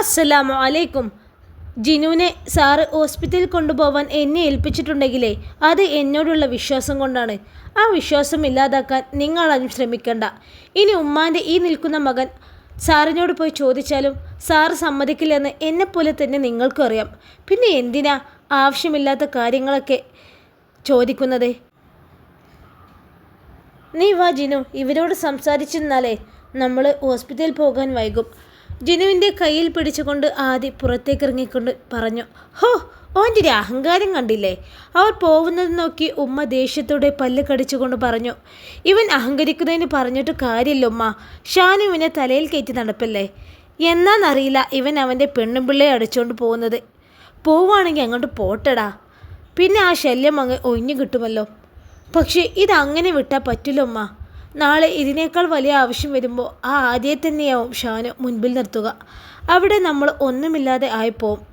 അസ്സലാമു അലൈക്കും. ജിനുവിനെ സാറ് ഹോസ്പിറ്റലിൽ കൊണ്ടുപോവാൻ എന്നെ ഏൽപ്പിച്ചിട്ടുണ്ടെങ്കിലേ അത് എന്നോടുള്ള വിശ്വാസം കൊണ്ടാണ്. ആ വിശ്വാസം ഇല്ലാതാക്കാൻ നിങ്ങളാരും ശ്രമിക്കണ്ട. ഇനി ഉമ്മാന്റെ ഈ നിൽക്കുന്ന മകൻ സാറിനോട് പോയി ചോദിച്ചാലും സാറ് സമ്മതിക്കില്ലെന്ന് എന്നെപ്പോലെ തന്നെ നിങ്ങൾക്കും അറിയാം. പിന്നെ എന്തിനാ ആവശ്യമില്ലാത്ത കാര്യങ്ങളൊക്കെ ചോദിക്കുന്നത്? നീ വാ ജിനു ഇവരോട് സംസാരിച്ചിരുന്നാലേ നമ്മൾ ഹോസ്പിറ്റലിൽ പോകാൻ വൈകും. ജിനുവിന്റെ കയ്യിൽ പിടിച്ചുകൊണ്ട് ആദി പുറത്തേക്ക് ഇറങ്ങിക്കൊണ്ട് പറഞ്ഞു ഹോ ഓന്റെ ഒരു അഹങ്കാരം കണ്ടില്ലേ? അവർ പോകുന്നത് നോക്കി ഉമ്മ ദേഷ്യത്തോടെ പല്ല് കടിച്ചുകൊണ്ട് പറഞ്ഞു ഇവൻ അഹങ്കരിക്കുന്നതിന് പറഞ്ഞിട്ട് കാര്യമില്ല ഉമ്മ. ഷാനു ഇവനെ തലയിൽ കയറ്റി നടപ്പല്ലേ? എന്നാന്നറിയില്ല ഇവൻ അവന്റെ പിള്ളയെ അടിച്ചുകൊണ്ട് പോകുന്നത്. പോവുകയാണെങ്കിൽ അങ്ങോട്ട് പോട്ടടാ. പിന്നെ ആ ശല്യം അങ്ങ് ഒഴിഞ്ഞു കിട്ടുമല്ലോ. പക്ഷേ ഇതങ്ങനെ വിട്ടാൽ പറ്റില്ല ഉമ്മ. നാളെ ഇതിനേക്കാൾ വലിയ ആവശ്യം വരുമ്പോൾ ആ ആദ്യം തന്നെയാവും ഷാന് മുൻപിൽ നിർത്തുക. അവിടെ നമ്മൾ ഒന്നുമില്ലാതെ ആയിപ്പോവും.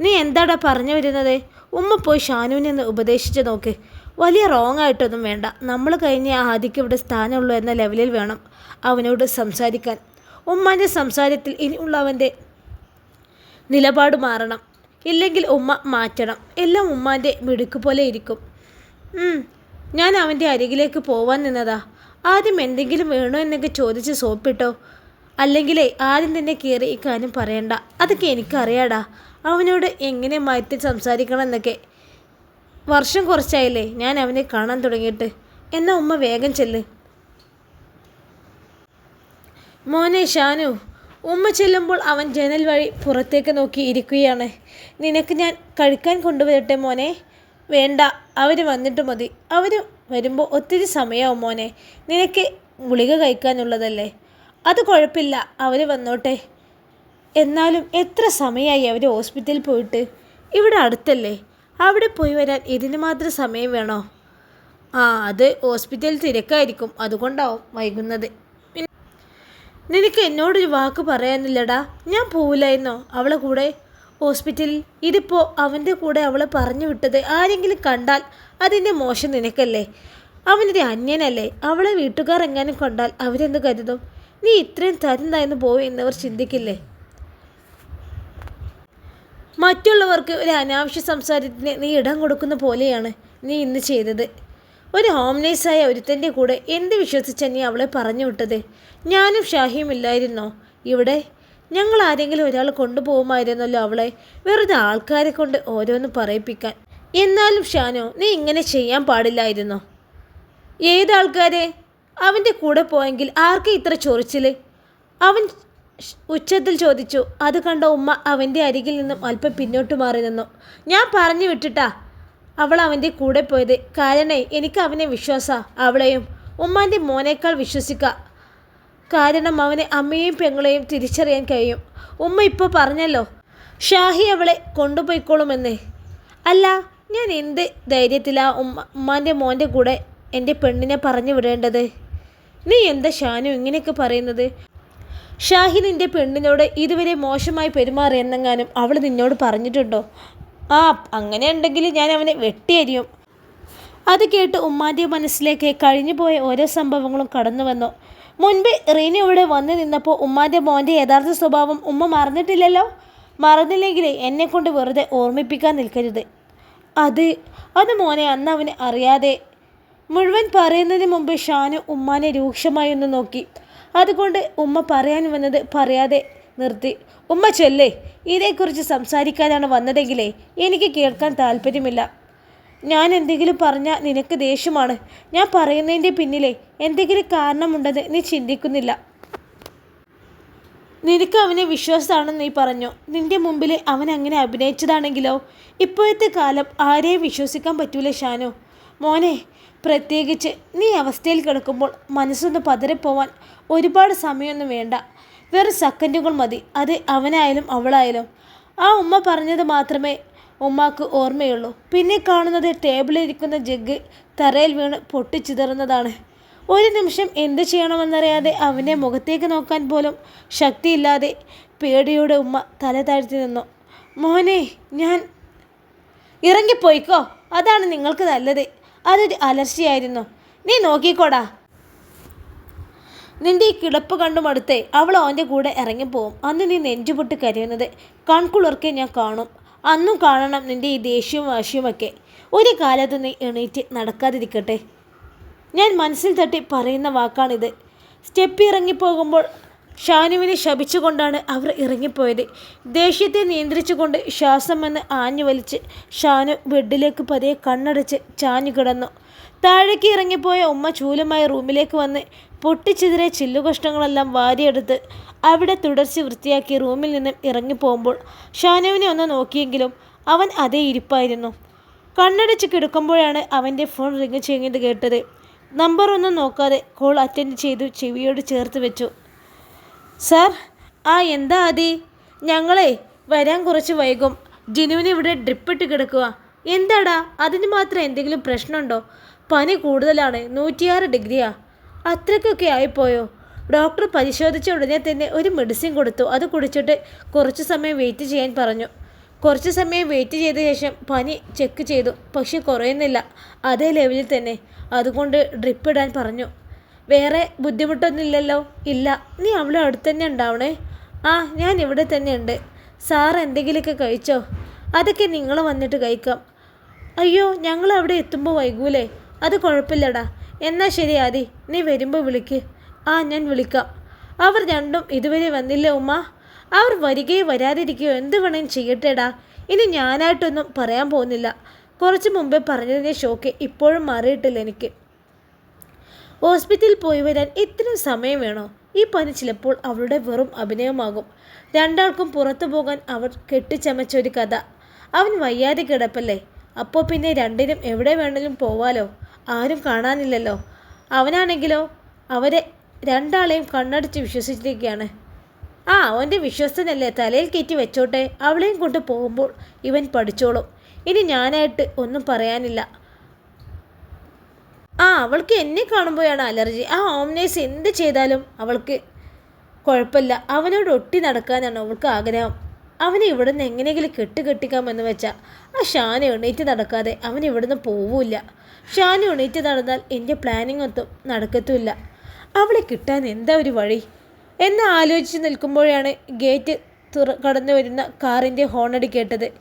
നീ എന്താടാ പറഞ്ഞു വരുന്നത്? ഉമ്മ പോയി ഷാനുവിനെ ഒന്ന് ഉപദേശിച്ച് നോക്ക്. വലിയ റോങ് ആയിട്ടൊന്നും വേണ്ട. നമ്മൾ കഴിഞ്ഞ ആദിക്ക് ഇവിടെ സ്ഥാനമുള്ളൂ എന്ന ലെവലിൽ വേണം അവനോട് സംസാരിക്കാൻ. ഉമ്മാന്റെ സംസാരത്തിൽ ഇനിയുള്ളവന്റെ നിലപാട് മാറണം. ഇല്ലെങ്കിൽ ഉമ്മ മാറ്റണം. എല്ലാം ഉമ്മാന്റെ മിടുക്ക് പോലെ ഇരിക്കും. ഞാൻ അവന്റെ അരികിലേക്ക് പോവാൻ നിന്നതാ. ആദ്യം എന്തെങ്കിലും വേണോ എന്നൊക്കെ ചോദിച്ച് സോപ്പിട്ടോ? അല്ലെങ്കിലേ ആദ്യം തന്നെ കയറി ഈ കാര്യം പറയണ്ട. അതൊക്കെ എനിക്കറിയാടാ. അവനോട് എങ്ങനെ മാറ്റി സംസാരിക്കണം എന്നൊക്കെ വർഷം കുറച്ചായില്ലേ ഞാൻ അവനെ കാണാൻ തുടങ്ങിയിട്ട്. എന്നാ ഉമ്മ വേഗം ചെല്ല്. മോനെ ഷാനു ഉമ്മ ചെല്ലുമ്പോൾ അവൻ ജനൽ വഴി പുറത്തേക്ക് നോക്കി ഇരിക്കുകയാണ്. നിനക്ക് ഞാൻ കഴിക്കാൻ കൊണ്ടുവരട്ടെ മോനെ? വേണ്ട അവർ വന്നിട്ട് മതി. അവർ വരുമ്പോൾ ഒത്തിരി സമയമാവും മോനെ. നിനക്ക് ഗുളിക കഴിക്കാനുള്ളതല്ലേ? അത് കുഴപ്പമില്ല അവർ വന്നോട്ടെ. എന്നാലും എത്ര സമയമായി അവർ ഹോസ്പിറ്റലിൽ പോയിട്ട്? ഇവിടെ അടുത്തല്ലേ? അവിടെ പോയി വരാൻ ഇതിന് മാത്രം സമയം വേണോ? ആ അത് ഹോസ്പിറ്റലിൽ തിരക്കായിരിക്കും. അതുകൊണ്ടാവും വൈകുന്നത്. നിനക്ക് എന്നോടൊരു വാക്ക് പറയാനില്ലടാ. ഞാൻ പോവില്ലായിരുന്നോ? അവളെ കൂടെ? ഹോസ്പിറ്റലിൽ. ഇതിപ്പോൾ അവന്റെ കൂടെ അവളെ പറഞ്ഞു വിട്ടത് ആരെങ്കിലും കണ്ടാൽ അതിന്റെ മോശം നിനക്കല്ലേ? അവനൊരു അന്യനല്ലേ? അവളെ വീട്ടുകാർ എങ്ങാനും കണ്ടാൽ അവരെന്ത് കരുതും? നീ ഇത്രയും തരുന്നായെന്ന് പോയി എന്നവർ ചിന്തിക്കില്ലേ? മറ്റുള്ളവർക്ക് ഒരു അനാവശ്യ സംസാരത്തിന് നീ ഇടം കൊടുക്കുന്ന പോലെയാണ് നീ ഇന്ന് ചെയ്തത്. ഒരു ഹോംനേഴ്സായ ഒരുത്തന്റെ കൂടെ എന്ത് വിശ്വസിച്ച നീ അവളെ പറഞ്ഞു വിട്ടത്? ഞാനും ഷാഹിയും ഇല്ലായിരുന്നോ? ഇവിടെ ഞങ്ങൾ ആരെങ്കിലും ഒരാൾ കൊണ്ടുപോകുമായിരുന്നല്ലോ അവളെ. വെറുതെ ആൾക്കാരെ കൊണ്ട് ഓരോന്ന് പറയിപ്പിക്കാൻ. എന്നാലും ഷാനോ നീ ഇങ്ങനെ ചെയ്യാൻ പാടില്ലായിരുന്നോ? ഏതാൾക്കാരെ? അവന്റെ കൂടെ പോയെങ്കിൽ ആർക്കും ഇത്ര ചൊറിച്ചിൽ അവൻ ഉച്ചത്തിൽ ചോദിച്ചു അത് കണ്ട ഉമ്മ അവന്റെ അരികിൽ നിന്നും അല്പം പിന്നോട്ട് മാറി നിന്നു. ഞാൻ പറഞ്ഞു വിട്ടിട്ടാ അവൾ അവന്റെ കൂടെ പോയത്. കാരണേ എനിക്ക് അവനെ വിശ്വാസ. അവളെയും ഉമ്മാന്റെ മോനേക്കാൾ വിശ്വസിക്ക. കാരണം അവനെ അമ്മയും പെങ്ങളെയും തിരിച്ചറിയാൻ കഴിയും. ഉമ്മ ഇപ്പോൾ പറഞ്ഞല്ലോ ഷാഹി അവളെ കൊണ്ടുപോയിക്കോളുമെന്ന്. അല്ല ഞാൻ എന്ത് ധൈര്യത്തിലാ ഉമ്മ ഉമ്മാന്റെ മോന്റെ കൂടെ എന്റെ പെണ്ണിനെ പറഞ്ഞു വിടേണ്ടത്? നീ എന്താ ഷാനു ഇങ്ങനെയൊക്കെ പറയുന്നത്? ഷാഹി നിന്റെ പെണ്ണിനോട് ഇതുവരെ മോശമായി പെരുമാറിയെന്നെങ്ങാനും അവൾ നിന്നോട് പറഞ്ഞിട്ടുണ്ടോ? ആ അങ്ങനെ ഉണ്ടെങ്കിൽ ഞാൻ അവനെ വെട്ടിയരിയും. അത് കേട്ട് ഉമ്മാന്റെ മനസ്സിലേക്ക് കഴിഞ്ഞുപോയ ഓരോ സംഭവങ്ങളും കടന്നു വന്നു മുൻപ് റീന ഇവിടെ വന്നു നിന്നപ്പോൾ ഉമ്മാന്റെ മോന്റെ യഥാർത്ഥ സ്വഭാവം ഉമ്മ മറന്നിട്ടില്ലല്ലോ? മറന്നില്ലെങ്കിൽ എന്നെക്കൊണ്ട് വെറുതെ ഓർമ്മിപ്പിക്കാൻ നിൽക്കരുത്. അത് അത് മോനെ അന്ന് അവന് അറിയാതെ. മുഴുവൻ പറയുന്നതിന് മുമ്പ് ഷാനു ഉമ്മാനെ രൂക്ഷമായി ഒന്ന് നോക്കി. അതുകൊണ്ട് ഉമ്മ പറയാൻ വന്നത് പറയാതെ നിർത്തി. ഉമ്മ ചൊല്ലേ ഇതേക്കുറിച്ച് സംസാരിക്കാനാണ് വന്നതെങ്കിലേ എനിക്ക് കേൾക്കാൻ താല്പര്യമില്ല. ഞാൻ എന്തെങ്കിലും പറഞ്ഞാൽ നിനക്ക് ദേഷ്യമാണ്. ഞാൻ പറയുന്നതിന്റെ പിന്നിലെ എന്തെങ്കിലും കാരണമുണ്ടെന്ന് നീ ചിന്തിക്കുന്നില്ല. നിനക്ക് അവനെ വിശ്വാസമാണെന്ന് നീ പറഞ്ഞു. നിന്റെ മുമ്പിൽ അവൻ അങ്ങനെ അഭിനയിച്ചതാണെങ്കിലോ? ഇപ്പോഴത്തെ കാലം ആരെയും വിശ്വസിക്കാൻ പറ്റൂല ഷാനു. മോനെ പ്രത്യേകിച്ച് നീ അവസ്ഥയിൽ കിടക്കുമ്പോൾ മനസ്സൊന്ന് പതറിപ്പോവാൻ ഒരുപാട് സമയമൊന്നും വേണ്ട. വെറും സെക്കൻഡുകൾ മതി. അത് അവനായാലും അവളായാലും. ആ ഉമ്മ പറഞ്ഞത് മാത്രമേ ഉമ്മാക്ക് ഓർമ്മയുള്ളൂ. പിന്നെ കാണുന്നത് ടേബിളിലിരിക്കുന്ന ജഗ്ഗ് തറയിൽ വീണ് പൊട്ടിച്ചിതറുന്നതാണ്. ഒരു നിമിഷം എന്ത് ചെയ്യണമെന്നറിയാതെ അവനെ മുഖത്തേക്ക് നോക്കാൻ പോലും ശക്തിയില്ലാതെ പേടിയോടെ ഉമ്മ തല താഴ്ത്തി നിന്നു. മോനെ ഞാൻ ഇറങ്ങിപ്പോയിക്കോ? അതാണ് നിങ്ങൾക്ക് നല്ലത്. അതൊരു അലർച്ചയായിരുന്നു. നീ നോക്കിക്കോടാ. നിന്റെ ഈ കിടപ്പ് കണ്ടു മടുത്തേ അവൾ അവന്റെ കൂടെ ഇറങ്ങിപ്പോവും. അന്ന് നീ നെഞ്ചുപൊട്ട് കരയുന്നത്. കൺകുളിർക്കെ ഞാൻ കാണും. അന്നും കാണണം നിന്റെ ഈ ദേഷ്യവും വാശിയുമൊക്കെ. ഒരു കാലത്ത് നീ എണീറ്റ് നടക്കാതിരിക്കട്ടെ. ഞാൻ മനസ്സിൽ തട്ടി പറയുന്ന വാക്കാണിത്. സ്റ്റെപ്പ് ഇറങ്ങിപ്പോകുമ്പോൾ ഷാനുവിനെ ശപിച്ചുകൊണ്ടാണ് അവർ ഇറങ്ങിപ്പോയത്. ദേഷ്യത്തെ നിയന്ത്രിച്ചുകൊണ്ട് ശ്വാസം വന്ന് ആഞ്ഞു വലിച്ച് ഷാനു ബെഡിലേക്ക് പതിയെ കണ്ണടച്ച് ചാഞ്ഞു കിടന്നു. താഴേക്ക് ഇറങ്ങിപ്പോയ ഉമ്മ ചൂലമായ റൂമിലേക്ക് വന്ന് പൊട്ടിച്ചിതിരെ ചില്ലുകഷ്ണങ്ങളെല്ലാം വാരിയെടുത്ത് അവിടെ തുടർച്ച വൃത്തിയാക്കി റൂമിൽ നിന്നും ഇറങ്ങിപ്പോകുമ്പോൾ ഷാനുവിനെ ഒന്ന് നോക്കിയെങ്കിലും അവൻ അതേ ഇരിപ്പായിരുന്നു. കണ്ണടച്ച് കിടക്കുമ്പോഴാണ് അവന്റെ ഫോൺ റിങ് ചെയ്യുന്നത് കേട്ടത്. നമ്പർ ഒന്നും നോക്കാതെ കോൾ അറ്റൻഡ് ചെയ്തു ചെവിയോട് ചേർത്ത് വെച്ചു. സാർ ആ എന്താ ആദി? ഞങ്ങളെ വരാൻ കുറച്ച് വൈകും. ജിനുവിന് ഇവിടെ ഡ്രിപ്പിട്ട് കിടക്കുക. എന്താടാ? അതിന് മാത്രം എന്തെങ്കിലും പ്രശ്നമുണ്ടോ? പനി കൂടുതലാണ്. നൂറ്റിയാറ് ഡിഗ്രിയാ. അത്രയ്ക്കൊക്കെ ആയിപ്പോയോ? ഡോക്ടർ പരിശോധിച്ച ഉടനെ തന്നെ ഒരു മെഡിസിൻ കൊടുത്തു. അത് കുടിച്ചിട്ട് കുറച്ച് സമയം വെയിറ്റ് ചെയ്യാൻ പറഞ്ഞു. കുറച്ച് സമയം വെയിറ്റ് ചെയ്ത ശേഷം പനി ചെക്ക് ചെയ്തു. പക്ഷെ കുറയുന്നില്ല. അതേ ലെവലിൽ തന്നെ. അതുകൊണ്ട് ഡ്രിപ്പ് ഇടാൻ പറഞ്ഞു. വേറെ ബുദ്ധിമുട്ടൊന്നുമില്ലല്ലോ? ഇല്ല. നീ അവളെ അടുത്ത് തന്നെ ഉണ്ടാവണേ? ആ ഞാൻ ഇവിടെ തന്നെ ഉണ്ട്. സാർ എന്തെങ്കിലുമൊക്കെ കഴിച്ചോ? അതൊക്കെ നിങ്ങൾ വന്നിട്ട് കഴിക്കാം. അയ്യോ ഞങ്ങൾ അവിടെ എത്തുമ്പോൾ വൈകൂലേ? അത് കുഴപ്പമില്ലടാ. എന്നാൽ ശരി ആദി നീ വരുമ്പോൾ വിളിക്ക്. ആ ഞാൻ വിളിക്കാം. അവർ രണ്ടും ഇതുവരെ വന്നില്ല ഉമ്മ. അവർ വരികയോ വരാതിരിക്കുകയോ എന്ത് വേണേലും ചെയ്യട്ടെടാ. ഇനി ഞാനായിട്ടൊന്നും പറയാൻ പോകുന്നില്ല. കുറച്ച് മുമ്പേ പറഞ്ഞതിന്റെ ഷോക്ക് ഇപ്പോഴും മാറിയിട്ടില്ല എനിക്ക്. ഹോസ്പിറ്റലിൽ പോയി വരാൻ ഇത്രയും സമയം വേണോ? ഈ പനി ചിലപ്പോൾ അവളുടെ വെറും അഭിനയമാകും. രണ്ടാൾക്കും പുറത്തു പോകാൻ അവർ കെട്ടിച്ചമച്ച ഒരു കഥ. അവൻ വയ്യാതെ കിടപ്പല്ലേ? അപ്പോൾ പിന്നെ രണ്ടിനും എവിടെ വേണമെങ്കിലും പോവാലോ? ആരും കാണാനില്ലല്ലോ. അവനാണെങ്കിലോ? അവരെ രണ്ടാളെയും കണ്ണടിച്ച് വിശ്വസിച്ചിരിക്കുകയാണ്. ആ അവന്റെ വിശ്വസ്തനല്ലേ തലയിൽ കയറ്റി വെച്ചോട്ടെ? അവളെയും കൊണ്ട് പോകുമ്പോൾ ഇവൻ പഠിച്ചോളും. ഇനി ഞാനായിട്ട് ഒന്നും പറയാനില്ല. ആ അവൾക്ക് എന്നെ കാണുമ്പോഴാണ് അലർജി. ആ ഓംനേഴ്സ് എന്ത് ചെയ്താലും അവൾക്ക് കുഴപ്പമില്ല. അവനോട് ഒട്ടി നടക്കാനാണ് അവൾക്ക് ആഗ്രഹം. അവനെ ഇവിടുന്ന് എങ്ങനെയെങ്കിലും കെട്ടുകെട്ടിക്കാമെന്ന് വെച്ചാൽ ആ ഷാന എണീറ്റ് നടക്കാതെ അവൻ ഇവിടുന്ന് പോവില്ല. ഷാന എണീറ്റ് നടന്നാൽ എന്റെ പ്ലാനിങ് ഒന്നും നടക്കത്തുമില്ല. അവളെ കിട്ടാൻ എന്താ ഒരു വഴി? എന്ന് ആലോചിച്ച് നിൽക്കുമ്പോഴാണ് ഗേറ്റ് തുറ കടന്നു വരുന്ന കാറിന്റെ ഹോണടി കേട്ടത്.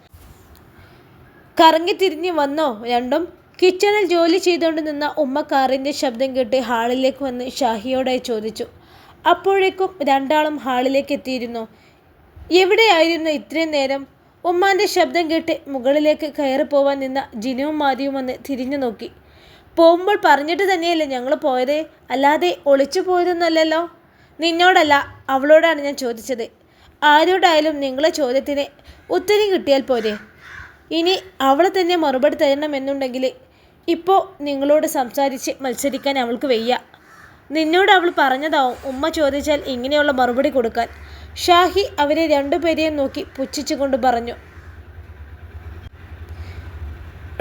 കറങ്ങി തിരിഞ്ഞ് വന്നോ? രണ്ടും. കിച്ചണിൽ ജോലി ചെയ്തുകൊണ്ട് നിന്ന ഉമ്മ കാറിന്റെ ശബ്ദം കേട്ട് ഹാളിലേക്ക് വന്ന് ഷാഹിയോടായി ചോദിച്ചു. അപ്പോഴേക്കും രണ്ടാളും ഹാളിലേക്ക് എത്തിയിരുന്നു. എവിടെയായിരുന്നു ഇത്രയും നേരം? ഉമ്മാന്റെ ശബ്ദം കേട്ട് മുകളിലേക്ക് കയറി പോവാൻ നിന്ന ജിനുവും മാതിയും വന്ന് തിരിഞ്ഞു നോക്കി. പോകുമ്പോൾ പറഞ്ഞിട്ട് തന്നെയല്ലേ ഞങ്ങൾ പോയത്? അല്ലാതെ ഒളിച്ചു പോയതൊന്നല്ലല്ലോ നിന്നോടല്ല അവളോടാണ് ഞാൻ ചോദിച്ചത്. ആരോടായാലും നിങ്ങളെ ചോദ്യത്തിന് ഉത്തരം കിട്ടിയാൽ പോരെ? ഇനി അവളെ തന്നെ മറുപടി തരണമെന്നുണ്ടെങ്കിൽ ഇപ്പോൾ നിങ്ങളോട് സംസാരിച്ച് മത്സരിക്കാൻ അവൾക്ക് വയ്യ. നിന്നോട് അവൾ പറഞ്ഞതാവും ഉമ്മ ചോദിച്ചാൽ ഇങ്ങനെയുള്ള മറുപടി കൊടുക്കാൻ. ഷാഹി അവരെ രണ്ടുപേരെയും നോക്കി പുച്ഛിച്ചുകൊണ്ട് പറഞ്ഞു.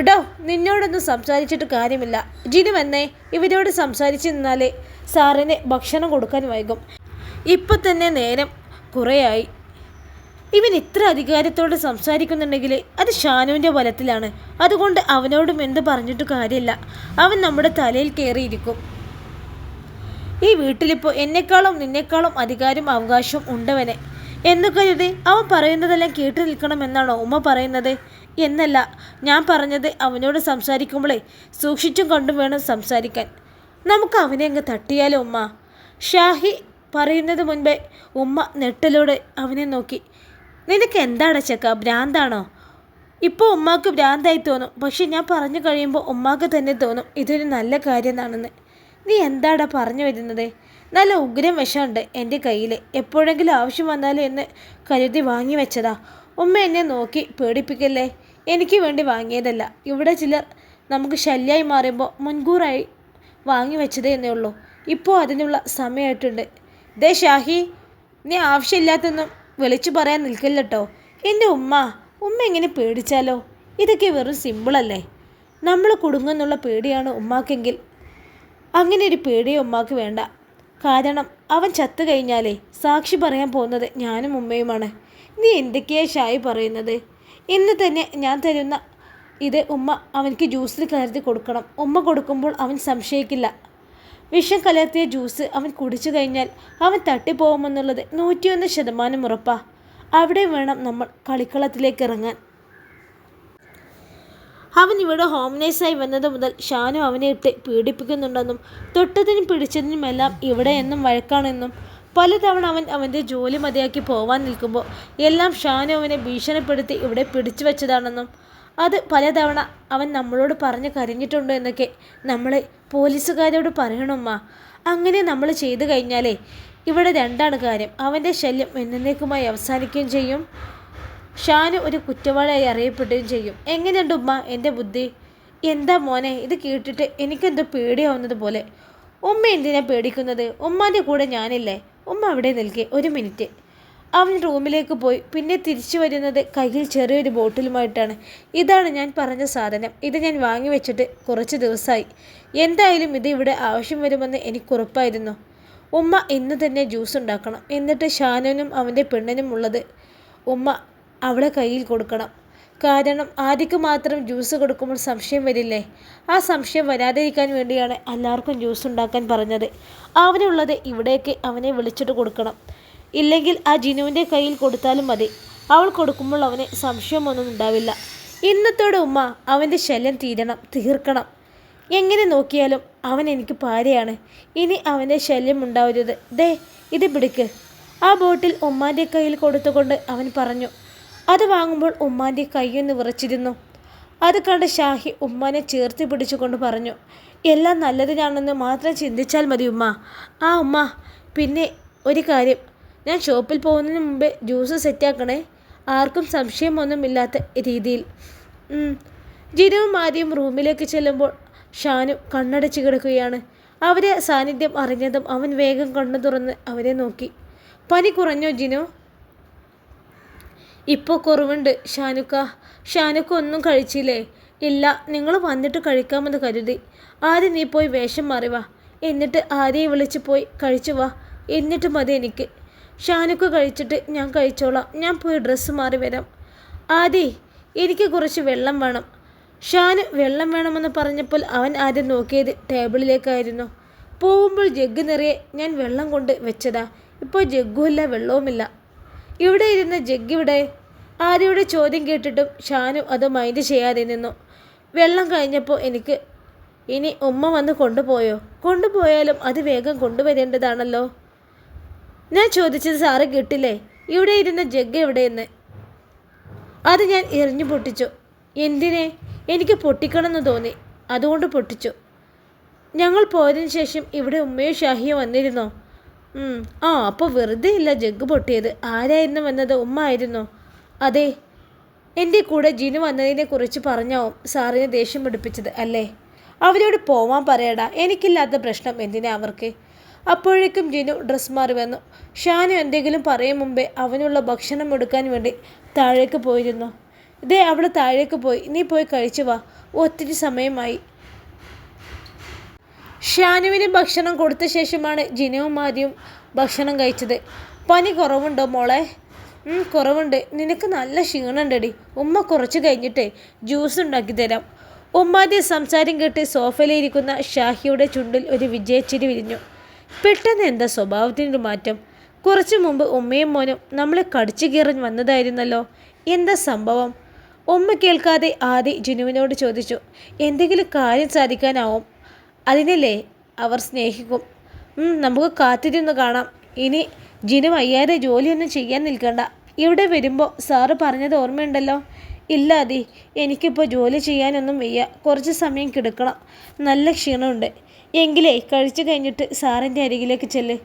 ഡോ നിന്നോടൊന്നും സംസാരിച്ചിട്ട് കാര്യമില്ല. ജിനു എന്നേ ഇവരോട് സംസാരിച്ചു നിന്നാലേ സാറിന് ഭക്ഷണം കൊടുക്കാൻ വൈകും. ഇപ്പം തന്നെ നേരം കുറേയായി. ഇവൻ ഇത്ര അധികാരത്തോടെ സംസാരിക്കുന്നുണ്ടെങ്കിൽ അത് ഷാനുവിന്റെ ബലത്തിലാണ് അതുകൊണ്ട് അവനോടും എന്ത് പറഞ്ഞിട്ട് കാര്യമില്ല. അവൻ നമ്മുടെ തലയിൽ കയറിയിരിക്കും ഈ വീട്ടിലിപ്പോൾ എന്നെക്കാളും നിന്നെക്കാളും അധികാരം അവകാശം ഉണ്ടവനെ. എന്ന് കരുതി അവൻ പറയുന്നതെല്ലാം കേട്ടു നിൽക്കണമെന്നാണോ ഉമ്മ പറയുന്നത്? എന്നല്ല ഞാൻ പറഞ്ഞത് അവനോട് സംസാരിക്കുമ്പോഴേ സൂക്ഷിച്ചും കണ്ടും വേണം സംസാരിക്കാൻ. നമുക്ക് അവനെ അങ്ങ് തട്ടിയാലോ ഉമ്മ? ഷാഹി പറയുന്നത് മുൻപേ ഉമ്മ നെട്ടലോടെ അവനെ നോക്കി. നിനക്ക് എന്താണ് ചക്ക ഭ്രാന്താണോ? ഇപ്പോൾ ഉമ്മാക്ക് ഭ്രാന്തായി തോന്നും. പക്ഷെ ഞാൻ പറഞ്ഞു കഴിയുമ്പോൾ ഉമ്മാക്ക് തന്നെ തോന്നും. ഇതൊരു നല്ല കാര്യമെന്നാണെന്ന് നീ എന്താടാ പറഞ്ഞു വരുന്നത്? നല്ല ഉഗ്രം വിഷമുണ്ട് എന്റെ കയ്യിൽ എപ്പോഴെങ്കിലും ആവശ്യം വന്നാലും എന്ന് കരുതി വാങ്ങി വെച്ചതാ. ഉമ്മ എന്നെ നോക്കി പേടിപ്പിക്കല്ലേ? എനിക്ക് വേണ്ടി വാങ്ങിയതല്ല. ഇവിടെ ചിലർ നമുക്ക് ശല്യമായി മാറുമ്പോൾ മുൻകൂറായി വാങ്ങി വെച്ചതേ എന്നേ ഉള്ളൂ ഇപ്പോൾ അതിനുള്ള സമയമായിട്ടുണ്ട് ദേ ഷാഹി നീ ആവശ്യമില്ലാത്തൊന്നും വിളിച്ചു പറയാൻ നിൽക്കില്ലട്ടോ എന്റെ ഉമ്മ ഉമ്മ എങ്ങനെ പേടിച്ചാലോ? ഇതൊക്കെ വെറും സിമ്പിളല്ലേ നമ്മൾ കുടുങ്ങുന്നുള്ള പേടിയാണ് ഉമ്മാക്കെങ്കിൽ അങ്ങനെ ഒരു പേടിയോ ഉമ്മാക്ക് വേണ്ട. കാരണം അവൻ ചത്തു കഴിഞ്ഞാലേ സാക്ഷി പറയാൻ പോകുന്നത് ഞാനും ഉമ്മയുമാണ്. നീ എന്തൊക്കെയാ ഷായി പറയുന്നത്? ഇന്ന് തന്നെ ഞാൻ തരുന്ന ഇത് ഉമ്മ അവനക്ക് ജ്യൂസിൽ കരുതി കൊടുക്കണം. ഉമ്മ കൊടുക്കുമ്പോൾ അവൻ സംശയിക്കില്ല. വിഷം കലർത്തിയ ജ്യൂസ് അവൻ കുടിച്ചു കഴിഞ്ഞാൽ അവൻ തട്ടിപ്പോകുമെന്നുള്ളത് നൂറ്റിയൊന്ന് ശതമാനം ഉറപ്പാ. അവിടെ വേണം നമ്മൾ കളിക്കളത്തിലേക്ക് ഇറങ്ങാൻ. അവൻ ഇവിടെ ഹോംനേഴ്സായി വന്നത് മുതൽ ഷാനു അവനെ ഇട്ട് പീഡിപ്പിക്കുന്നുണ്ടെന്നും തൊട്ടതിനും പിടിച്ചതിനുമെല്ലാം ഇവിടെ എന്നും വഴക്കാണെന്നും പലതവണ അവൻ അവന്റെ ജോലി മതിയാക്കി പോവാൻ നിൽക്കുമ്പോൾ എല്ലാം ഷാനു അവനെ ഭീഷണിപ്പെടുത്തി ഇവിടെ പിടിച്ചു വെച്ചതാണെന്നും അത് പലതവണ അവൻ നമ്മളോട് പറഞ്ഞ് കരഞ്ഞിട്ടുണ്ട് എന്നൊക്കെ നമ്മൾ പോലീസുകാരോട് പറയണമ്മ. അങ്ങനെ നമ്മൾ ചെയ്തു കഴിഞ്ഞാലേ ഇവിടെ രണ്ടാണ് കാര്യം. അവന്റെ ശല്യം എന്നേക്കുമായി അവസാനിക്കുകയും ചെയ്യും. ഷാനു ഒരു കുറ്റവാളിയായി അറിയപ്പെടുകയും ചെയ്യും. എങ്ങനെയുണ്ട് ഉമ്മ? എന്റെ ബുദ്ധി? എന്താ മോനെ? ഇത് കേട്ടിട്ട് എനിക്കെന്തോ പേടിയാവുന്നത് പോലെ. ഉമ്മ എന്തിനാ പേടിക്കുന്നത്? ഉമ്മാന്റെ കൂടെ ഞാനില്ലേ? ഉമ്മ അവിടെ നിൽക്കേ ഒരു മിനിറ്റ്. അവൻ റൂമിലേക്ക് പോയി. പിന്നെ തിരിച്ചു വരുന്നത് കയ്യിൽ ചെറിയൊരു ബോട്ടിലുമായിട്ടാണ്. ഇതാണ് ഞാൻ പറഞ്ഞ സാധനം. ഇത് ഞാൻ വാങ്ങി വെച്ചിട്ട് കുറച്ച് ദിവസമായി. എന്തായാലും ഇത് ഇവിടെ ആവശ്യം വരുമെന്ന് എനിക്ക് ഉറപ്പായിരുന്നു. ഉമ്മ ഇന്ന് തന്നെ ജ്യൂസ് ഉണ്ടാക്കണം. എന്നിട്ട് ഷാനനും അവന്റെ പെണ്ണിനും ഉള്ളത് ഉമ്മ അവളെ കയ്യിൽ കൊടുക്കണം. കാരണം ആദ്യക്ക് മാത്രം ജ്യൂസ് കൊടുക്കുമ്പോൾ സംശയം വരില്ലേ? ആ സംശയം വരാതിരിക്കാൻ വേണ്ടിയാണ് എല്ലാവർക്കും ജ്യൂസ് ഉണ്ടാക്കാൻ പറഞ്ഞത്. അവനുള്ളത് ഇവിടേക്ക് അവനെ വിളിച്ചിട്ട് കൊടുക്കണം. ഇല്ലെങ്കിൽ ആ ജിനുവിന്റെ കയ്യിൽ കൊടുത്താലും മതി. അവൾ കൊടുക്കുമ്പോൾ അവന് സംശയമൊന്നും ഉണ്ടാവില്ല. ഇന്നത്തോടെ ഉമ്മ അവന്റെ ശല്യം തീരണം തീർക്കണം. എങ്ങനെ നോക്കിയാലും അവൻ എനിക്ക് പാരയാണ് ഇനി അവന്റെ ശല്യം ഉണ്ടാവരുത്. ദേ ഇത് പിടിക്ക്. ആ ബോട്ടിൽ ഉമ്മാന്റെ കയ്യിൽ കൊടുത്തുകൊണ്ട് അവൻ പറഞ്ഞു അത് വാങ്ങുമ്പോൾ ഉമ്മാന്റെ കൈയൊന്ന് വിറച്ചിരുന്നു. അത് കണ്ട് ഷാഹി ഉമ്മാനെ ചേർത്ത് പിടിച്ചുകൊണ്ട് പറഞ്ഞു എല്ലാം നല്ലതിനാണെന്ന് മാത്രം ചിന്തിച്ചാൽ മതി ഉമ്മ. ആ ഉമ്മ പിന്നെ ഒരു കാര്യം. ഞാൻ ഷോപ്പിൽ പോകുന്നതിന് മുമ്പേ ജ്യൂസ് സെറ്റാക്കണേ. ആർക്കും സംശയമൊന്നുമില്ലാത്ത രീതിയിൽ. ജിനുവും ആദ്യം റൂമിലേക്ക് ചെല്ലുമ്പോൾ ഷാനു കണ്ണടച്ച് കിടക്കുകയാണ്. അവരെ സാന്നിധ്യം അറിഞ്ഞതും അവൻ വേഗം കണ്ണു തുറന്ന് അവരെ നോക്കി. പനി കുറഞ്ഞോ ജിനു? ഇപ്പോൾ കുറവുണ്ട് ഷാനുക്ക. ഷാനുക്ക ഒന്നും കഴിച്ചില്ലേ? ഇല്ല നിങ്ങൾ വന്നിട്ട് കഴിക്കാമെന്ന് കരുതി. ആദ്യം നീ പോയി വേഷം മാറി വാ. എന്നിട്ട് ആരെയും വിളിച്ച് പോയി കഴിച്ചു വാ. എന്നിട്ട് മതി എനിക്ക്. ഷാനുക്ക കഴിച്ചിട്ട് ഞാൻ കഴിച്ചോളാം. ഞാൻ പോയി ഡ്രസ്സ് മാറി വരാം. ആദി എനിക്ക് കുറച്ച് വെള്ളം വേണം. ഷാന് വെള്ളം വേണമെന്ന് പറഞ്ഞപ്പോൾ അവൻ ആദ്യം നോക്കിയത് ടേബിളിലേക്കായിരുന്നു. പോകുമ്പോൾ ജഗ്ഗ് നിറയെ ഞാൻ വെള്ളം കൊണ്ട് വെച്ചതാ. ഇപ്പോൾ ജഗ്ഗുമില്ല വെള്ളവുമില്ല. ഇവിടെ ഇരുന്ന ജഗ്ഗിവിടെ ആര്യയുടെ ചോദ്യം കേട്ടിട്ടും ഷാനു അത് മൈൻഡ് ചെയ്യാതെ നിന്നു. വെള്ളം കഴിഞ്ഞപ്പോൾ എനിക്ക് ഇനി ഉമ്മ വന്ന് കൊണ്ടുപോയോ? കൊണ്ടുപോയാലും അത് വേഗം കൊണ്ടുവരേണ്ടതാണല്ലോ. ഞാൻ ചോദിച്ചത് സാറ് കിട്ടില്ലേ? ഇവിടെ ഇരുന്ന ജഗ്ഗ് എവിടെയെന്ന്? അത് ഞാൻ എറിഞ്ഞു പൊട്ടിച്ചു. എന്തിനെ? എനിക്ക് പൊട്ടിക്കണമെന്ന് തോന്നി. അതുകൊണ്ട് പൊട്ടിച്ചു. ഞങ്ങൾ പോയതിനു ശേഷം ഇവിടെ ഉമ്മയോ ഷാഹിയോ വന്നിരുന്നോ? ആ അപ്പോൾ വെറുതെ ഇല്ല ജഗ് പൊട്ടിയത്. ആരായിരുന്നു വന്നത്? ഉമ്മ ആയിരുന്നു? അതെ. എന്റെ കൂടെ ജിനു വന്നതിനെ കുറിച്ച് പറഞ്ഞാവും സാറിനെ ദേഷ്യം പിടിപ്പിച്ചത് അല്ലേ? അവരോട് പോവാൻ പറയടാ. എനിക്കില്ലാത്ത പ്രശ്നം എന്തിനാ അവർക്ക്? അപ്പോഴേക്കും ജിനു ഡ്രസ് മാറി വന്നു. ഷാനു എന്തെങ്കിലും പറയും മുമ്പേ അവനുള്ള ഭക്ഷണം എടുക്കാൻ വേണ്ടി താഴേക്ക് പോയിരുന്നു. ഇതേ അവിടെ താഴേക്ക് പോയി. നീ പോയി കഴിച്ചു വാ. ഒത്തിരി സമയമായി. ഷാനുവിന് ഭക്ഷണം കൊടുത്ത ശേഷമാണ് ജിനവും ആദ്യം ഭക്ഷണം കഴിച്ചത്. പനി കുറവുണ്ടോ മോളെ? കുറവുണ്ട്. നിനക്ക് നല്ല ക്ഷീണമുണ്ടടി ഉമ്മ കുറച്ച് കഴിഞ്ഞിട്ടേ ജ്യൂസ് ഉണ്ടാക്കി തരാം. ഉമ്മാതി സംസാരം കേട്ട് സോഫയിലിരിക്കുന്ന ഷാഹിയുടെ ചുണ്ടിൽ ഒരു വിജയച്ചിരി വിരിഞ്ഞു. പെട്ടെന്ന് എന്താ സ്വഭാവത്തിനൊരു മാറ്റം? കുറച്ചു മുമ്പ് ഉമ്മയും മോനും നമ്മളെ കടിച്ചു കീറഞ്ഞ് വന്നതായിരുന്നല്ലോ. എന്താ സംഭവം? ഉമ്മ കേൾക്കാതെ ആദി ജിനുവിനോട് ചോദിച്ചു എന്തെങ്കിലും കാര്യം സാധിക്കാനാവും? അതിനല്ലേ അവർ സ്നേഹിക്കും. നമുക്ക് കാത്തിരുന്ന് കാണാം. ഇനി ജിനു വയ്യാതെ ജോലിയൊന്നും ചെയ്യാൻ നിൽക്കണ്ട. ഇവിടെ വരുമ്പോൾ സാറ് പറഞ്ഞത് ഓർമ്മയുണ്ടല്ലോ? ഇല്ല അതി എനിക്കിപ്പോൾ ജോലി ചെയ്യാനൊന്നും വയ്യ. കുറച്ച് സമയം കിടക്കണം. നല്ല ക്ഷീണമുണ്ട്. എങ്കിലേ കഴിച്ചു കഴിഞ്ഞിട്ട് സാറിന്റെ അരികിലേക്ക് ചെല്ല്.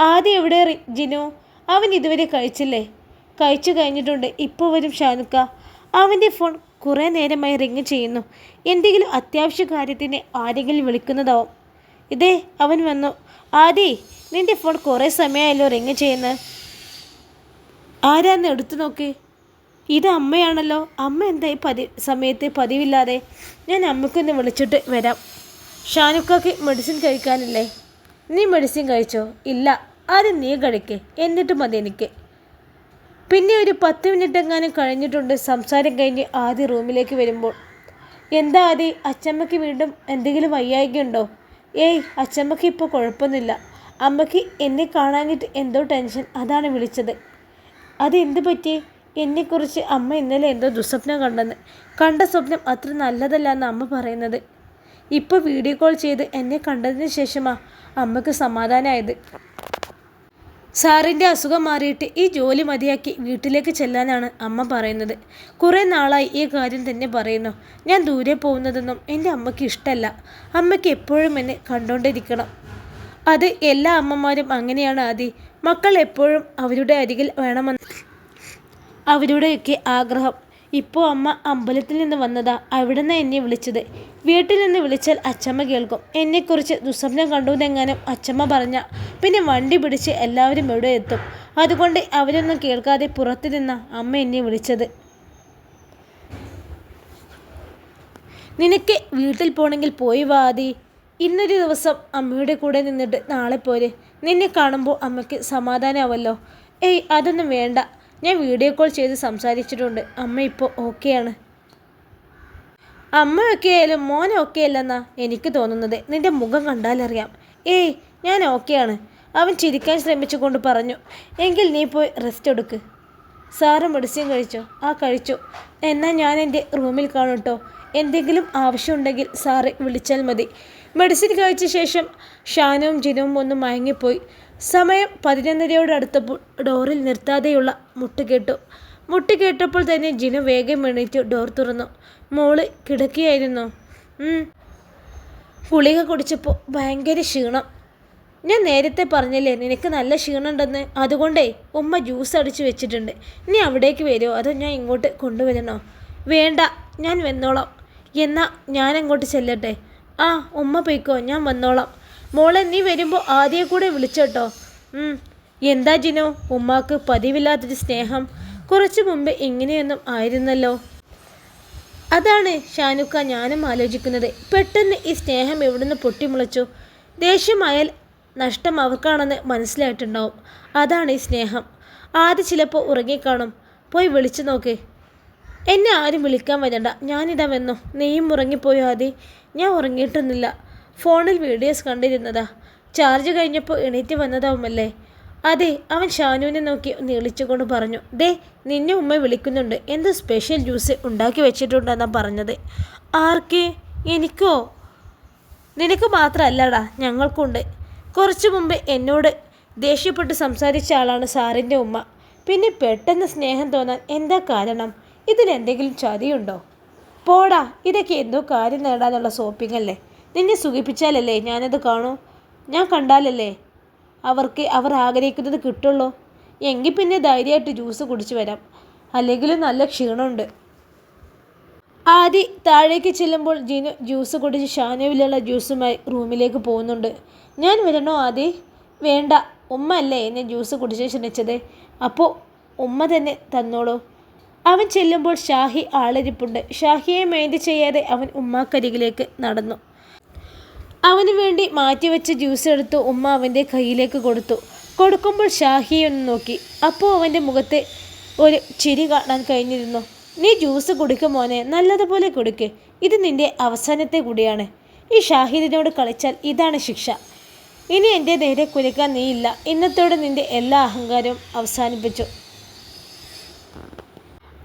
ആദ്യം എവിടെ ജിനു? അവൻ ഇതുവരെ കഴിച്ചില്ലേ? കഴിച്ചു കഴിഞ്ഞിട്ടുണ്ട്. ഇപ്പോൾ വരും ഷാനുക്ക. അവന്റെ ഫോൺ കുറേ നേരമായി റിങ് ചെയ്യുന്നു. എന്തെങ്കിലും അത്യാവശ്യ കാര്യത്തിന് ആരെങ്കിലും വിളിക്കുന്നതാവും. ഇതേ അവൻ വന്നു. ആദി നിന്റെ ഫോൺ കുറേ സമയമായല്ലോ റിങ് ചെയ്യുന്നത് ആരാന്ന് എടുത്തു നോക്ക്. ഇത് അമ്മയാണല്ലോ. അമ്മ എന്തായി പതി സമയത്ത് പതിവില്ലാതെ? ഞാൻ അമ്മക്കൊന്ന് വിളിച്ചിട്ട് വരാം. ഷാനുക്കാക്ക് മെഡിസിൻ കഴിക്കാനില്ലേ? നീ മെഡിസിൻ കഴിച്ചോ? ഇല്ല. ആദ്യം നീ കഴിക്കേ. എന്നിട്ട് മതി എനിക്ക്. പിന്നെ ഒരു പത്ത് മിനിറ്റ് എങ്ങാനും കഴിഞ്ഞിട്ടുണ്ട്. സംസാരം കഴിഞ്ഞ് ആദ്യ റൂമിലേക്ക് വരുമ്പോൾ. എന്താ ആദ്യ അച്ചമ്മയ്ക്ക് വീണ്ടും എന്തെങ്കിലും വയ്യായികയുണ്ടോ? ഏയ് അച്ചമ്മയ്ക്ക് ഇപ്പോൾ കുഴപ്പമൊന്നുമില്ല. അമ്മയ്ക്ക് എന്നെ കാണാനിട്ട് എന്തോ ടെൻഷൻ അതാണ് വിളിച്ചത്. അത് എന്ത് പറ്റി? എന്നെക്കുറിച്ച് അമ്മ ഇന്നലെ എന്തോ ദുസ്വപ്നം കണ്ടെന്ന്. കണ്ട സ്വപ്നം അത്ര നല്ലതല്ല എന്ന് അമ്മ പറയുന്നത്. ഇപ്പോൾ വീഡിയോ കോൾ ചെയ്ത് എന്നെ കണ്ടതിന് ശേഷമാണ് അമ്മയ്ക്ക് സമാധാനമായത് സാറിന്റെ അസുഖം മാറിയിട്ട് ഈ ജോലി മതിയാക്കി വീട്ടിലേക്ക് ചെല്ലാനാണ് അമ്മ പറയുന്നത്. കുറേ നാളായി ഈ കാര്യം തന്നെ പറയുന്നു. ഞാൻ ദൂരെ പോകുന്നതൊന്നും എന്റെ അമ്മയ്ക്ക് ഇഷ്ടമല്ല. അമ്മയ്ക്ക് എപ്പോഴും എന്നെ കണ്ടുകൊണ്ടിരിക്കണം അത് എല്ലാ അമ്മമാരും അങ്ങനെയാണ് ആദി. മക്കൾ എപ്പോഴും അവരുടെ അരികിൽ വേണമെന്ന് അവരുടെയൊക്കെ ആഗ്രഹം ഇപ്പോൾ അമ്മ അമ്പലത്തിൽ നിന്ന് വന്നതാ അവിടെ നിന്ന് എന്നെ വിളിച്ചത്. വീട്ടിൽ നിന്ന് വിളിച്ചാൽ അച്ചമ്മ കേൾക്കും. എന്നെക്കുറിച്ച് ദുസ്വപ്നം കണ്ടുവെന്നെങ്ങാനും അച്ചമ്മ പറഞ്ഞ പിന്നെ വണ്ടി പിടിച്ച് എല്ലാവരും ഇവിടെ എത്തും. അതുകൊണ്ട് അവരൊന്നും കേൾക്കാതെ പുറത്തു നിന്ന അമ്മ എന്നെ വിളിച്ചത്. നിനക്ക് വീട്ടിൽ പോകണമെങ്കിൽ പോയി വാതി ഇന്നൊരു ദിവസം അമ്മയുടെ കൂടെ നിന്നിട്ട് നാളെ പോരെ. നിന്നെ കാണുമ്പോൾ അമ്മയ്ക്ക് സമാധാനമാവല്ലോ ഏയ് അതൊന്നും വേണ്ട. ഞാൻ വീഡിയോ കോൾ ചെയ്ത് സംസാരിച്ചിട്ടുണ്ട്. അമ്മ ഇപ്പോൾ ഓക്കെയാണ് അമ്മ ഒക്കെ ആയാലും മോൻ ഓക്കെ അല്ലെന്നാ എനിക്ക് തോന്നുന്നത്. നിന്റെ മുഖം കണ്ടാലറിയാം ഏയ് ഞാൻ ഓക്കെയാണ് അവൻ ചിരിക്കാൻ ശ്രമിച്ചുകൊണ്ട് പറഞ്ഞു എങ്കിൽ നീ പോയി റെസ്റ്റ് എടുക്ക്. സാറ് മെഡിസിൻ കഴിച്ചോ? ആ കഴിച്ചു. എന്നാൽ ഞാൻ എന്റെ റൂമിൽ കാണും കേട്ടോ എന്തെങ്കിലും ആവശ്യമുണ്ടെങ്കിൽ സാറ് വിളിച്ചാൽ മതി. മെഡിസിൻ കഴിച്ച ശേഷം ഷാനവും ജിനവും ഒന്ന് മയങ്ങിപ്പോയി. സമയം പതിനൊന്നരയോട് അടുത്തപ്പോൾ ഡോറിൽ നിർത്താതെയുള്ള മുട്ട് കേട്ടു. മുട്ട് കേട്ടപ്പോൾ തന്നെ ജിനു വേഗം എണീറ്റ് ഡോർ തുറന്നു. മോൾ കിടക്കുകയായിരുന്നു. ഗുളിക കുടിച്ചപ്പോൾ ഭയങ്കര ക്ഷീണം. ഞാൻ നേരത്തെ പറഞ്ഞില്ലേ നിനക്ക് നല്ല ക്ഷീണമുണ്ടെന്ന്? അതുകൊണ്ടേ ഉമ്മ ജ്യൂസ് അടിച്ച് വെച്ചിട്ടുണ്ട്. നീ അവിടേക്ക് വരുമോ അതോ ഞാൻ ഇങ്ങോട്ട് കൊണ്ടുവരണോ? വേണ്ട ഞാൻ വന്നോളാം. എന്നാ ഞാൻ അങ്ങോട്ട് ചെല്ലട്ടെ? ആ ഉമ്മ പോയിക്കോ ഞാൻ വന്നോളാം. മോളെ നീ വരുമ്പോൾ ആദ്യം കൂടെ വിളിച്ചോട്ടോ. എന്താ ജിനോ? ഉമ്മാക്ക് പതിവില്ലാത്തൊരു സ്നേഹം. കുറച്ചു മുമ്പ് ഇങ്ങനെയൊന്നും ആയിരുന്നല്ലോ. അതാണ് ഷാനുക്ക ഞാനും ആലോചിക്കുന്നത്. പെട്ടെന്ന് ഈ സ്നേഹം എവിടുന്ന് പൊട്ടിമുളച്ചു? ദേഷ്യമായാൽ നഷ്ടം അവർക്കാണെന്ന് മനസ്സിലായിട്ടുണ്ടാവും. അതാണ് ഈ സ്നേഹം. ആദ്യം ചിലപ്പോൾ ഉറങ്ങിക്കാണും. പോയി വിളിച്ചു നോക്ക്. എന്നെ ആരും വിളിക്കാൻ വരണ്ട. ഞാനിതാ വന്നു. നീയും ഉറങ്ങിപ്പോയോ ആദ്യം ഞാൻ ഉറങ്ങിയിട്ടൊന്നുമില്ല. ഫോണിൽ വീഡിയോസ് കണ്ടിരുന്നതാ. ചാർജ് കഴിഞ്ഞപ്പോൾ എണീറ്റ് വന്നതാവുമല്ലേ? അതെ അവൻ ഷാനുവിനെ നോക്കി നീളിച്ചുകൊണ്ട് പറഞ്ഞു ദേ നിന്നെ ഉമ്മ വിളിക്കുന്നുണ്ട്. എന്ത് സ്പെഷ്യൽ ജ്യൂസ് ഉണ്ടാക്കി വെച്ചിട്ടുണ്ടെന്നാണ് പറഞ്ഞത്. ആർക്ക്? എനിക്കോ? നിനക്ക് മാത്രമല്ലടാ ഞങ്ങൾക്കുണ്ട്. കുറച്ചു മുമ്പ് എന്നോട് ദേഷ്യപ്പെട്ട് സംസാരിച്ച ആളാണ് സാറിന്റെ ഉമ്മ. പിന്നെ പെട്ടെന്ന് സ്നേഹം തോന്നാൻ എന്താ കാരണം? ഇതിലെന്തെങ്കിലും ചതിയുണ്ടോ? പോടാ ഇതൊക്കെ എന്തോ കാര്യം നേടാനുള്ള സോപ്പിംഗ് അല്ലേ? നിന്നെ സുഖിപ്പിച്ചാലല്ലേ ഞാനത് കാണൂ? ഞാൻ കണ്ടാലല്ലേ അവർക്ക് അവർ ആഗ്രഹിക്കുന്നത് കിട്ടുള്ളൂ? എങ്കിൽ പിന്നെ ധൈര്യമായിട്ട് ജ്യൂസ് കുടിച്ചു വരാം. അല്ലെങ്കിൽ നല്ല ക്ഷീണമുണ്ട്. ആദി താഴേക്ക് ചെല്ലുമ്പോൾ ജീനു ജ്യൂസ് കുടിച്ച് ഷാനുവിലുള്ള ജ്യൂസുമായി റൂമിലേക്ക് പോകുന്നുണ്ട്. ഞാൻ വരണോ ആദി? വേണ്ട. ഉമ്മ അല്ലേ എന്നെ ജ്യൂസ് കുടിച്ച് ക്ഷണിച്ചത്? അപ്പോൾ ഉമ്മ തന്നെ തന്നോളൂ. അവൻ ചെല്ലുമ്പോൾ ഷാഹി ആളരിപ്പുണ്ട്. ഷാഹിയെ മൈൻഡ് ചെയ്യാതെ അവൻ ഉമ്മാക്കരികിലേക്ക് നടന്നു. അവന് വേണ്ടി മാറ്റിവെച്ച ജ്യൂസ് എടുത്ത് ഉമ്മ അവന്റെ കയ്യിലേക്ക് കൊടുത്തു. കൊടുക്കുമ്പോൾ ഷാഹി ഒന്ന് നോക്കി. അപ്പോൾ അവന്റെ മുഖത്തെ ഒരു ചിരി കാണാൻ കഴിഞ്ഞിരുന്നു. നീ ജ്യൂസ് കുടിക്കും മോനെ നല്ലതുപോലെ കുടിക്ക്. ഇത് നിന്റെ അവസാനത്തെ കൂടിയാണ്. ഈ ഷാഹിദിനോട് കളിച്ചാൽ ഇതാണ് ശിക്ഷ. ഇനി എന്റെ നേരെ കുലിക്കാൻ നീയില്ല. ഇന്നത്തോടെ നിന്റെ എല്ലാ അഹങ്കാരവും അവസാനിപ്പിച്ചു.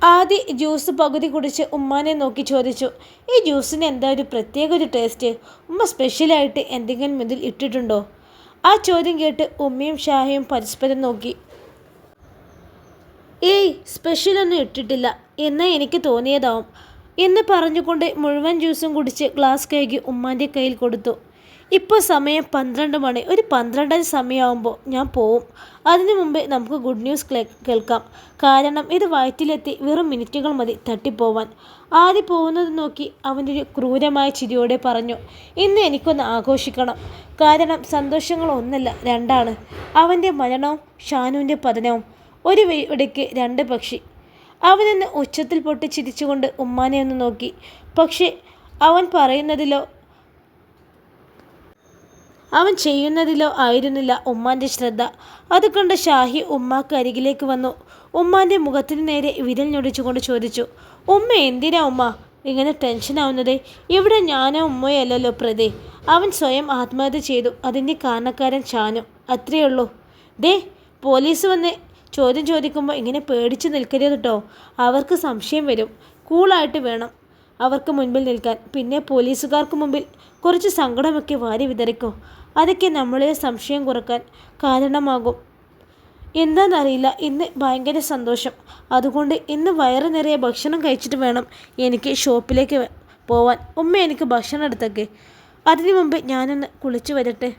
ആദി ജ്യൂസ് പകുതി കുടിച്ച് ഉമ്മാനെ നോക്കി ചോദിച്ചു ഈ ജ്യൂസിന് എന്താ ഒരു പ്രത്യേക ഒരു ടേസ്റ്റ് ഉമ്മ സ്പെഷ്യലായിട്ട് എന്തെങ്കിലും ഇതിൽ ഇട്ടിട്ടുണ്ടോ? ആ ചോദ്യം കേട്ട് ഉമ്മയും ഷാഹയും പരസ്പരം നോക്കി. ഏയ് സ്പെഷ്യലൊന്നും ഇട്ടിട്ടില്ല. എന്ന് എനിക്ക് തോന്നിയതാവും. എന്ന് പറഞ്ഞുകൊണ്ട് മുഴുവൻ ജ്യൂസും കുടിച്ച് ഗ്ലാസ് കഴുകി ഉമ്മാന്റെ കയ്യിൽ കൊടുത്തു. ഇപ്പോൾ സമയം പന്ത്രണ്ട് മണി. ഒരു പന്ത്രണ്ടര സമയമാകുമ്പോൾ ഞാൻ പോവും. അതിനു മുമ്പേ നമുക്ക് ഗുഡ് ന്യൂസ് കേൾക്കാം. കാരണം ഇത് വയറ്റിലെത്തി വെറും മിനിറ്റുകൾ മതി തട്ടിപ്പോവാൻ. ആദ്യം പോകുന്നത് നോക്കി അവന്റെ ഒരു ക്രൂരമായ ചിരിയോടെ പറഞ്ഞു ഇന്ന് എനിക്കൊന്ന് ആഘോഷിക്കണം. കാരണം സന്തോഷങ്ങൾ ഒന്നല്ല രണ്ടാണ്. അവന്റെ മരണവും ഷാനുവിന്റെ പതനവും. ഒരു വെടിക്ക് രണ്ട് പക്ഷി. അവനെന്ന് ഉച്ചത്തിൽ പൊട്ടി ചിരിച്ചുകൊണ്ട് ഉമ്മാനെ ഒന്ന് നോക്കി. പക്ഷേ അവൻ പറയുന്നതിലോ അവൻ ചെയ്യുന്നതിലോ ആയിരുന്നില്ല ഉമ്മാന്റെ ശ്രദ്ധ. അത് ഷാഹി ഉമ്മാക്ക് അരികിലേക്ക് വന്നു. ഉമ്മാന്റെ മുഖത്തിന് നേരെ വിരൽ ഞൊടിച്ചുകൊണ്ട് ചോദിച്ചു ഉമ്മ എന്തിനാ ഉമ്മ? ഇങ്ങനെ ടെൻഷനാവുന്നത് ഇവിടെ ഞാനോ ഉമ്മയല്ലല്ലോ പ്രതി. അവൻ സ്വയം ആത്മഹത്യ ചെയ്തു. അതിന്റെ കാരണക്കാരൻ ഷാനു. അത്രയേ ഉള്ളൂ. ദേ പോലീസ് വന്ന് ചോദ്യം ചോദിക്കുമ്പോൾ ഇങ്ങനെ പേടിച്ച് നിൽക്കരുത് കേട്ടോ അവർക്ക് സംശയം വരും. കൂളായിട്ട് വേണം. അവർക്ക് മുൻപിൽ നിൽക്കാൻ. പിന്നെ പോലീസുകാർക്ക് മുമ്പിൽ കുറച്ച് സങ്കടമൊക്കെ വാരി വിതറിക്കോ. അതൊക്കെ നമ്മളെ സംശയം കുറയ്ക്കാൻ കാരണമാകും. എന്താണെന്നറിയില്ല ഇന്ന് ഭയങ്കര സന്തോഷം. അതുകൊണ്ട് ഇന്ന് വയറ് നിറയെ ഭക്ഷണം കഴിച്ചിട്ട് വേണം എനിക്ക് ഷോപ്പിലേക്ക് പോവാൻ. ഉമ്മ എനിക്ക് ഭക്ഷണം എടുത്തേക്ക്. അതിനു മുമ്പ് ഞാനൊന്ന് കുളിച്ചു വരട്ടെ?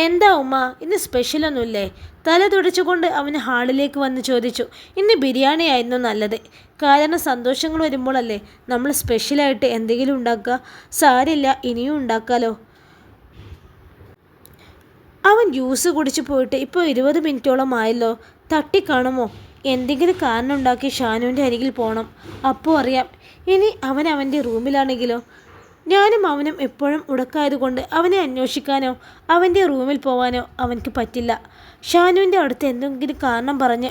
എന്താ ഉമ്മ ഇന്ന് സ്പെഷ്യലൊന്നുമില്ലേ തല തുടച്ചുകൊണ്ട് അവന് ഹാളിലേക്ക് വന്ന് ചോദിച്ചു ഇന്ന് ബിരിയാണി ആയിരുന്നു നല്ലത്. കാരണം സന്തോഷങ്ങൾ വരുമ്പോഴല്ലേ നമ്മൾ സ്പെഷ്യലായിട്ട് എന്തെങ്കിലും ഉണ്ടാക്കുക? സാരില്ല ഇനിയും ഉണ്ടാക്കാലോ? അവൻ ജ്യൂസ് കുടിച്ചു പോയിട്ട് ഇപ്പോൾ ഇരുപത് മിനിറ്റോളം ആയല്ലോ തട്ടിക്കാണുമോ എന്തെങ്കിലും കാരണം ഉണ്ടാക്കി ഷാനുവിന്റെ അരികിൽ പോകണം അപ്പോൾ അറിയാം. ഇനി അവൻ അവന്റെ റൂമിലാണെങ്കിലോ ഞാനും അവനും എപ്പോഴും ഉടക്കായതുകൊണ്ട് അവനെ അന്വേഷിക്കാനോ അവന്റെ റൂമിൽ പോവാനോ അവനക്ക് പറ്റില്ല. ഷാനുവിന്റെ അടുത്ത് എന്തെങ്കിലും കാരണം പറഞ്ഞ്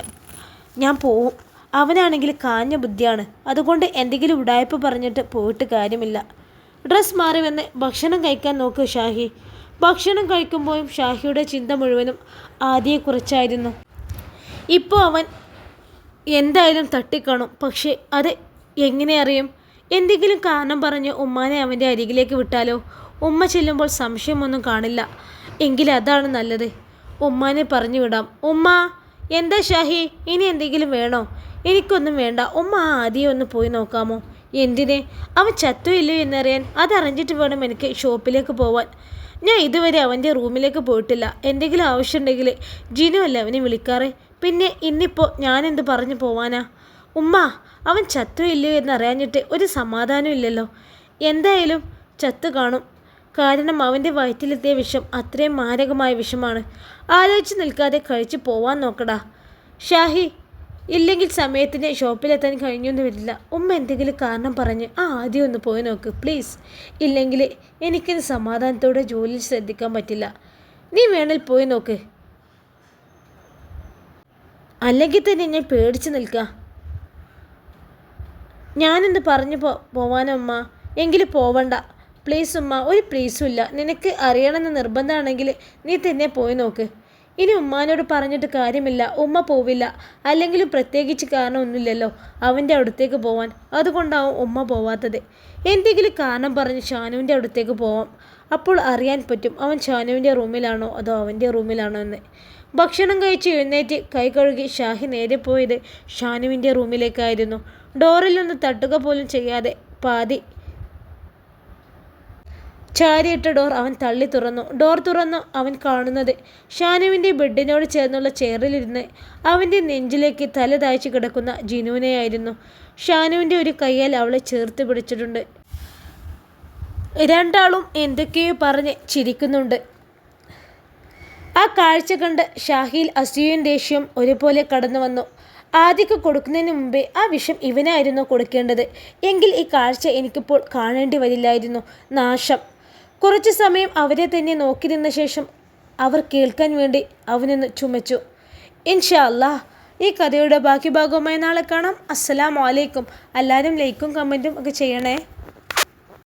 ഞാൻ പോവും. അവനാണെങ്കിൽ കാഞ്ഞ ബുദ്ധിയാണ്. അതുകൊണ്ട് എന്തെങ്കിലും ഉടായ്പ പറഞ്ഞിട്ട് പോയിട്ട് കാര്യമില്ല. ഡ്രസ്സ് മാറി വന്ന് ഭക്ഷണം കഴിക്കാൻ നോക്കൂ ഷാഹി. ഭക്ഷണം കഴിക്കുമ്പോഴും ഷാഹിയുടെ ചിന്ത മുഴുവനും ആദ്യയെക്കുറിച്ചായിരുന്നു ഇപ്പോൾ അവൻ എന്തായാലും തട്ടിക്കാണും. പക്ഷേ അത് എങ്ങനെ അറിയും? എന്തെങ്കിലും കാരണം പറഞ്ഞ് ഉമ്മാനെ അവന്റെ അരികിലേക്ക് വിട്ടാലോ? ഉമ്മ ചെല്ലുമ്പോൾ സംശയമൊന്നും കാണില്ല. എങ്കിൽ അതാണ് നല്ലത്. ഉമ്മാനെ പറഞ്ഞു വിടാം. ഉമ്മ എന്താ ഷാഹി? ഇനി എന്തെങ്കിലും വേണോ? എനിക്കൊന്നും വേണ്ട. ഉമ്മ ആദ്യം ഒന്ന് പോയി നോക്കാമോ? എന്തിനെ? അവൻ ചത്തോ ഇല്ലയോ എന്നറിയാൻ അതറിഞ്ഞിട്ട് വേണം എനിക്ക് ഷോപ്പിലേക്ക് പോവാൻ. ഞാൻ ഇതുവരെ അവന്റെ റൂമിലേക്ക് പോയിട്ടില്ല. എന്തെങ്കിലും ആവശ്യമുണ്ടെങ്കിൽ ജിനു അല്ല അവനെ വിളിക്കാറ്? പിന്നെ ഇന്നിപ്പോൾ ഞാനെന്ത് പറഞ്ഞു പോവാനാ? ഉമ്മ അവൻ ചത്തു ഇല്ലയോ എന്നറിയാഞ്ഞിട്ട് ഒരു സമാധാനം ഇല്ലല്ലോ. എന്തായാലും ചത്തു കാണും. കാരണം അവന്റെ വയറ്റിലെത്തിയ വിഷം അത്രയും മാരകമായ വിഷമാണ്. ആലോചിച്ച് നിൽക്കാതെ കഴിച്ചു പോവാൻ നോക്കടാ. ഷാഹി ഇല്ലെങ്കിൽ സമയത്തിന് ഷോപ്പിലെത്താൻ കഴിഞ്ഞൊന്നും വരില്ല. ഉമ്മ എന്തെങ്കിലും കാരണം പറഞ്ഞ് ആ ആദ്യം ഒന്ന് പോയി നോക്ക് പ്ലീസ്. ഇല്ലെങ്കിൽ എനിക്കിത് സമാധാനത്തോടെ ജോലിയിൽ ശ്രദ്ധിക്കാൻ പറ്റില്ല. നീ വേണേൽ പോയി നോക്ക്. അല്ലെങ്കിൽ തന്നെ ഞാൻ പേടിച്ച് നിൽക്കുക ഞാനെന്ത് പറഞ്ഞു പോ പോവാനമ്മ? എങ്കിൽ പോവണ്ട. പ്ലീസ് ഉമ്മ ഒരു പ്ലീസും ഇല്ല. നിനക്ക് അറിയണമെന്ന് നിർബന്ധമാണെങ്കിൽ നീ തന്നെ പോയി നോക്ക്. ഇനി ഉമ്മാനോട് പറഞ്ഞിട്ട് കാര്യമില്ല. ഉമ്മ പോവില്ല. അല്ലെങ്കിലും പ്രത്യേകിച്ച് കാരണമൊന്നുമില്ലല്ലോ അവന്റെ അടുത്തേക്ക് പോവാൻ. അതുകൊണ്ടാവും ഉമ്മ പോവാത്തത്. എന്തെങ്കിലും കാരണം പറഞ്ഞ് ഷാനുവിന്റെ അടുത്തേക്ക് പോവാം. അപ്പോൾ അറിയാൻ പറ്റും അവൻ ഷാനുവിന്റെ റൂമിലാണോ അതോ അവന്റെ റൂമിലാണോ എന്ന്. ഭക്ഷണം കഴിച്ച് എഴുന്നേറ്റ് കൈ കഴുകി ഷാഹി നേരെ പോയത് ഷാനുവിന്റെ റൂമിലേക്കായിരുന്നു. ഡോറിലൊന്ന് തട്ടുക പോലും ചെയ്യാതെ പാതി. ചാരിയിട്ട ഡോർ അവൻ തള്ളി തുറന്നു. ഡോർ തുറന്നു അവൻ കാണുന്നത് ഷാനുവിന്റെ ബെഡിനോട് ചേർന്നുള്ള ചെയറിലിരുന്ന് അവന്റെ നെഞ്ചിലേക്ക് തല താഴ്ച കിടക്കുന്ന ജിനുവിനെയായിരുന്നു. ഷാനുവിന്റെ ഒരു കയ്യാൽ അവളെ ചേർത്ത് പിടിച്ചിട്ടുണ്ട്. രണ്ടാളും എന്തൊക്കെയോ പറഞ്ഞ് ചിരിക്കുന്നുണ്ട്. ആ കാഴ്ച കണ്ട് ഷാഹിൽ അസൂയും ദേഷ്യം ഒരുപോലെ കടന്നു വന്നു ആദ്യക്ക് കൊടുക്കുന്നതിന് മുമ്പേ ആ വിഷം ഇവനായിരുന്നു കൊടുക്കേണ്ടത്. എങ്കിൽ ഈ കാഴ്ച എനിക്കിപ്പോൾ കാണേണ്ടി വരില്ലായിരുന്നു. നാശം. കുറച്ചു സമയം അവരെ തന്നെ നോക്കി നിന്ന ശേഷം അവർ കേൾക്കാൻ വേണ്ടി അവനൊന്ന് ചുമച്ചു. ഇൻഷാ അല്ലാ ഈ കഥയുടെ ബാക്കി ഭാഗവുമായി നാളെ കാണാം. അസ്സലാമു അലൈക്കും. എല്ലാവരും ലൈക്കും കമന്റും ഒക്കെ ചെയ്യണേ.